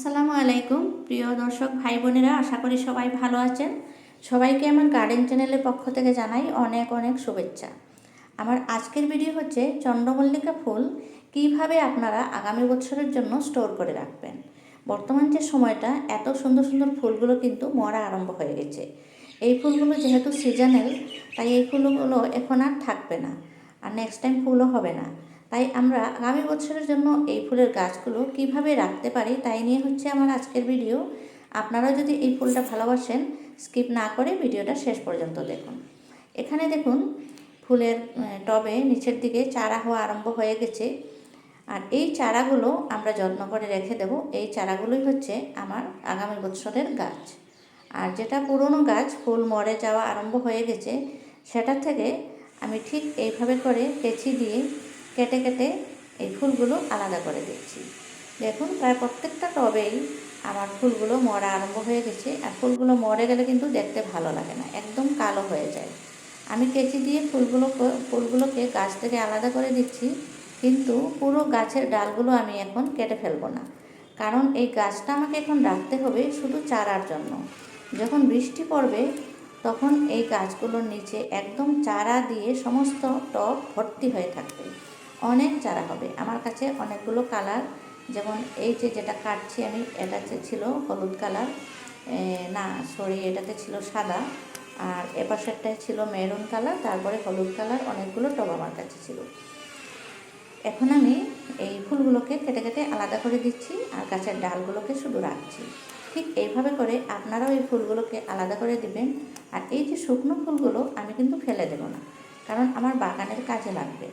আসসালামু আলাইকুম। প্রিয় দর্শক, ভাই বোনেরা, আশা করি সবাই ভালো আছেন। সবাইকে আমার গার্ডেন চ্যানেলের পক্ষ থেকে জানাই অনেক অনেক শুভেচ্ছা। আমার আজকের ভিডিও হচ্ছে চন্দ্রমল্লিকা ফুল কীভাবে আপনারা আগামী বছরের জন্য স্টোর করে রাখবেন। বর্তমান যে সময়টা, এত সুন্দর সুন্দর ফুলগুলো কিন্তু মরা আরম্ভ হয়ে গেছে। এই ফুলগুলো যেহেতু সিজনাল তাই এই ফুলগুলো এখন আর থাকবে না। আর নেক্সট টাইম ফুলও হবে না। তাই আমরা আগামী বছরের জন্য এই ফুলের গাছগুলো কীভাবে রাখতে পারি তাই নিয়ে হচ্ছে আমার আজকের ভিডিও। আপনারা যদি এই ফুলটা ভালোবাসেন, স্কিপ না করে ভিডিওটা শেষ পর্যন্ত দেখুন। এখানে দেখুন, ফুলের টবে নিচের দিকে চারা হওয়া আরম্ভ হয়ে গেছে। আর এই চারাগুলো আমরা যত্ন করে রেখে দেব। এই চারাগুলোই হচ্ছে আমার আগামী বছরের গাছ। আর যেটা পুরনো গাছ, ফুল মরে যাওয়া আরম্ভ হয়ে গেছে সেটা থেকে আমি ঠিক এইভাবে করে কেচি দিয়ে কেটে কেটে এই ফুলগুলো আলাদা করে দিচ্ছি। দেখুন, প্রায় প্রত্যেকটা টবেই আমার ফুলগুলো মরা আরম্ভ হয়ে গেছে আর ফুলগুলো মরে গেলে কিন্তু দেখতে ভালো লাগে না, একদম কালো হয়ে যায়। আমি কেচি দিয়ে ফুলগুলো ফুলগুলোকে গাছ থেকে আলাদা করে দিচ্ছি, কিন্তু পুরো গাছের ডালগুলো আমি এখন কেটে ফেলব না। কারণ এই গাছটা আমাকে এখন রাখতে হবে শুধু চারার জন্য। যখন বৃষ্টি পড়বে, তখন এই গাছগুলোর নিচে একদম চারা দিয়ে সমস্ত টব ভর্তি হয়ে থাকবে। অনেক চারা হবে। আমার কাছে অনেকগুলো কালার, যেমন এই যে যেটা কাটছি আমি, এটাতে ছিল হলুদ কালার না সরি এটাতে ছিল সাদা, আর এপাশেরটায় ছিল মেরুন কালার, তারপরে হলুদ কালার, অনেকগুলো টব আমার কাছে ছিল। এখন আমি এই ফুলগুলোকে কেটে কেটে আলাদা করে দিচ্ছি আর গাছের ডালগুলোকে শুধু রাখছি। ঠিক এইভাবে করে আপনারাও এই ফুলগুলোকে আলাদা করে দিবেন, আর এই যে শুকনো ফুলগুলো আমি কিন্তু ফেলে দেবো না, কারণ আমার বাগানের কাজে লাগবে।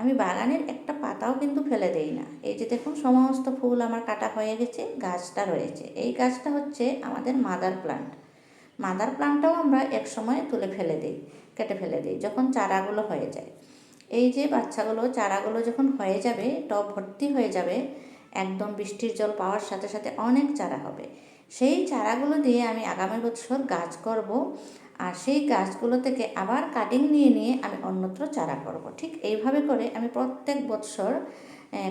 আমি বাগানের একটা পাতাও কিন্তু ফেলে দেই না। এই যে দেখুন, সমস্ত ফুল আমার কাটা হয়ে গেছে, গাছটা রয়েছে। এই গাছটা হচ্ছে আমাদের মাদার প্লান্ট মাদার প্লান্টটাও আমরা এক সময় তুলে ফেলে দিই, কেটে ফেলে দিই, যখন চারাগুলো হয়ে যায়। এই যে বাচ্চাগুলো, চারাগুলো যখন হয়ে যাবে, টব ভর্তি হয়ে যাবে, একদম বৃষ্টির জল পাওয়ার সাথে সাথে অনেক চারা হবে। সেই চারাগুলো দিয়ে আমি আগামী বছর গাছ করব। আর সেই গাছগুলো থেকে আবার কাটিং নিয়ে নিয়ে আমি অন্যত্র চারা করব। ঠিক এইভাবে করে আমি প্রত্যেক বছর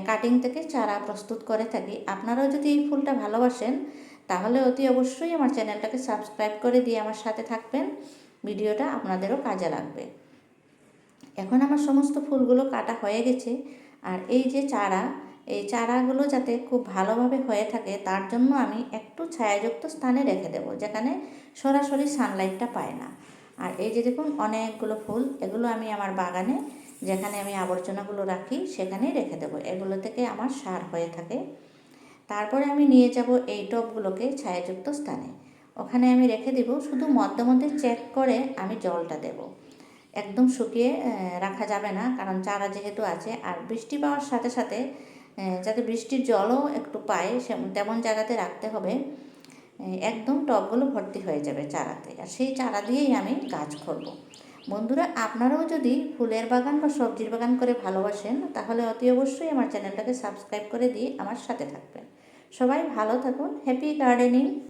কাটিং থেকে চারা প্রস্তুত করে থাকি। আপনারাও যদি এই ফুলটা ভালোবাসেন, তাহলে অতি অবশ্যই আমার চ্যানেলটাকে সাবস্ক্রাইব করে দিয়ে আমার সাথে থাকবেন। ভিডিওটা আপনাদেরও কাজে লাগবে। এখন আমার সমস্ত ফুলগুলো কাটা হয়ে গেছে। আর এই যে চারা এই চারাগুলো যাতে খুব ভালোভাবে হয়ে থাকে, তার জন্য আমি একটু ছায়াযুক্ত স্থানে রেখে দেবো, যেখানে সরাসরি সানলাইটটা পায় না। আর এই যে দেখুন, অনেকগুলো ফুল, এগুলো আমি আমার বাগানে, যেখানে আমি আবর্জনাগুলো রাখি, সেখানেই রেখে দেবো। এগুলো থেকে আমার সার হয়ে থাকে। তারপরে আমি নিয়ে যাব এই টবগুলোকে ছায়াযুক্ত স্থানে। ওখানে আমি রেখে দেবো, শুধু মধ্যে মধ্যে চেক করে আমি জলটা দেব। একদম শুকিয়ে রাখা যাবে না, কারণ চারা যেহেতু আছে, আর বৃষ্টি পাওয়ার সাথে সাথে যাতে বৃষ্টির জলও একটু পায়, সে তেমন জায়গাতে রাখতে হবে। একদম টবগুলো ভর্তি হয়ে যাবে চারাতে। আর সেই চারা দিয়েই আমি গাছ করব। বন্ধুরা, আপনারাও যদি ফুলের বাগান বা সবজির বাগান করে ভালোবাসেন, তাহলে অতি অবশ্যই আমার চ্যানেলটাকে সাবস্ক্রাইব করে দিয়ে আমার সাথে থাকবেন। সবাই ভালো থাকুন, হ্যাপি গার্ডেনিং!